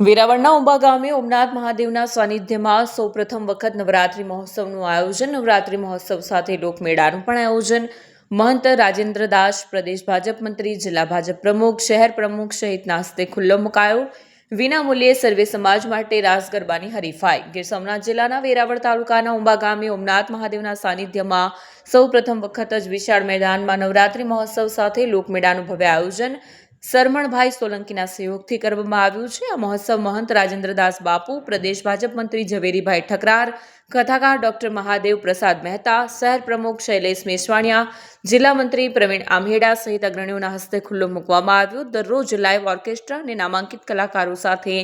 વેરાવળના ઉંબા ગામે ઓમનાથ મહાદેવના સાનિધ્યમાં સૌપ્રથમ વખત નવરાત્રિ મહોત્સવનું આયોજન, નવરાત્રિ મહોત્સવ સાથે લોકમેળાનું પણ આયોજન. મહંત રાજેન્દ્ર દાસ, પ્રદેશ ભાજપ મંત્રી, જિલ્લા ભાજપ પ્રમુખ, શહેર પ્રમુખ સહિતના હસ્તે ખુલ્લો મુકાયો. વિનામૂલ્યે સર્વે સમાજ માટે રાસ ગરબાની હરીફાઈ. ગીર સોમનાથ જિલ્લાના વેરાવળ તાલુકાના ઉંબા ગામે ઓમનાથ મહાદેવના સાનિધ્યમાં સૌ પ્રથમ વખત જ વિશાળ મેદાનમાં નવરાત્રિ મહોત્સવ સાથે લોકમેળાનું ભવ્ય આયોજન સરમણભાઈ સોલંકીના સહયોગથી કરવામાં આવ્યું છે. આ મહોત્સવ મહંત રાજેન્દ્રદાસ બાપુ, પ્રદેશ ભાજપ મંત્રી ઝવેરીભાઈ ઠકરાર, કથાકાર ડોક્ટર મહાદેવ પ્રસાદ મહેતા, શહેર પ્રમુખ શૈલેષ મેસવાણિયા, જિલ્લા મંત્રી પ્રવીણ આમહેડા સહિત અગ્રણીઓના હસ્તે ખુલ્લો મૂકવામાં આવ્યો. દરરોજ લાઇવ ઓર્કેસ્ટ્રા અને નામાંકિત કલાકારો સાથે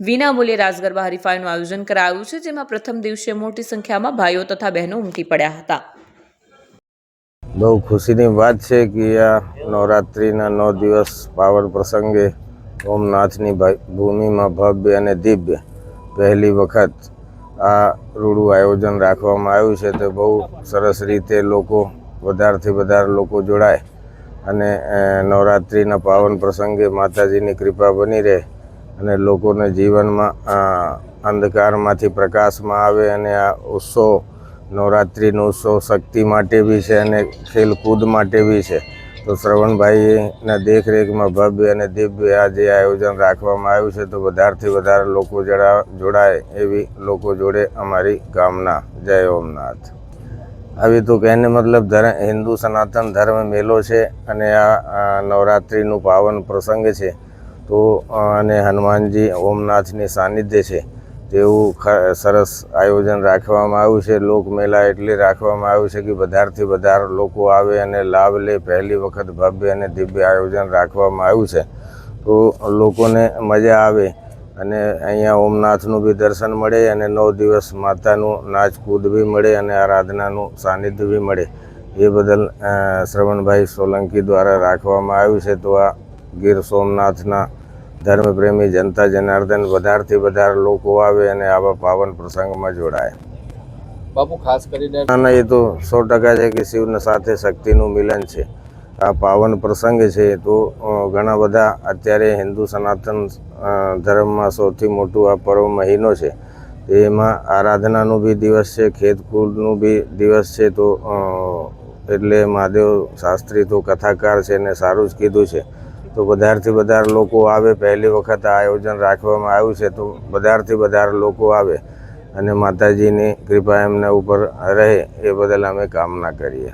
વિનામૂલ્યે હરિફાઈનું હરીફાઈનું આયોજન કરાયું છે, જેમાં પ્રથમ દિવસે મોટી સંખ્યામાં ભાઈઓ તથા બહેનો ઉમટી પડ્યા હતા. બહુ ખુશીની વાત છે કે આ નવરાત્રિના નવ દિવસ પાવન પ્રસંગે ઓમનાથની ભૂમિમાં ભવ્ય અને દિવ્ય પહેલી વખત આ રૂડું આયોજન રાખવામાં આવ્યું છે તે બહુ સરસ રીતે લોકો, વધારથી વધારે લોકો જોડાય અને નવરાત્રિના પાવન પ્રસંગે માતાજીની કૃપા બની રહે અને લોકોને જીવનમાં અંધકારમાંથી પ્રકાશમાં આવે અને આ ઉત્સવ નવરાત્રિનો ઉત્સવ શક્તિ માટે બી છે અને ખેલકૂદ માટે બી છે. તો શ્રવણભાઈના દેખરેખમાં ભવ્ય અને દિવ્ય આ જે આયોજન રાખવામાં આવ્યું છે, તો વધારથી વધારે લોકો જોડાય એવી લોકો જોડે અમારી કામના જય ઓમનાથ. આવી તો કહેને મતલબ ધર્મ હિન્દુ સનાતન ધર્મ મેલો છે અને આ નવરાત્રિનું પાવન પ્રસંગ છે. તો અને હનુમાનજી ઓમનાથની સાનિધ્ય છે. ખ- સરસ આયોજન રાખવામાં આવ્યું છે. લોકમેળા એટલે રાખવામાં આવ્યું છે કે વધારથી વધારે લોકો આવે અને લાભ લે. પહેલી વખત ભવ્ય અને દિવ્ય આયોજન રાખવામાં આવ્યું છે. તો લોકોને મજા આવે અને અહીંયા ઓમનાથનું બી દર્શન મળે અને નવ દિવસ માતાનું નાચ કૂદ બી મળે અને આરાધનાનું સાનિધ્ય બી મળે. એ બદલ શ્રવણભાઈ સોલંકી દ્વારા રાખવામાં આવ્યું છે. તો આ ગીર સોમનાથના ધર્મપ્રેમી જનતા જનાર્દન વધારથી વધારે લોકો આવે અને આવા પાવન પ્રસંગમાં જોડાય. બાપુ ખાસ કરીને ના ના એ તો સો ટકા છે કે શિવના સાથે શક્તિનું મિલન છે. આ પાવન પ્રસંગ છે તો ઘણા બધા અત્યારે હિન્દુ સનાતન ધર્મમાં સૌથી મોટું આ પર્વ મહિનો છે. એમાં આરાધનાનું બી દિવસ છે ખેતકૂદનું બી દિવસ છે તો એટલે મહાદેવ શાસ્ત્રી તો કથાકાર છે ને સારું જ કીધું છે. તો વધારથી વધારે લોકો આવે. પહેલી વખત આ આયોજન રાખવામાં આવ્યું છે તો વધારથી વધારે લોકો આવે અને માતાજીની કૃપા એમના ઉપર રહે એ બદલ અમે કામના કરીએ.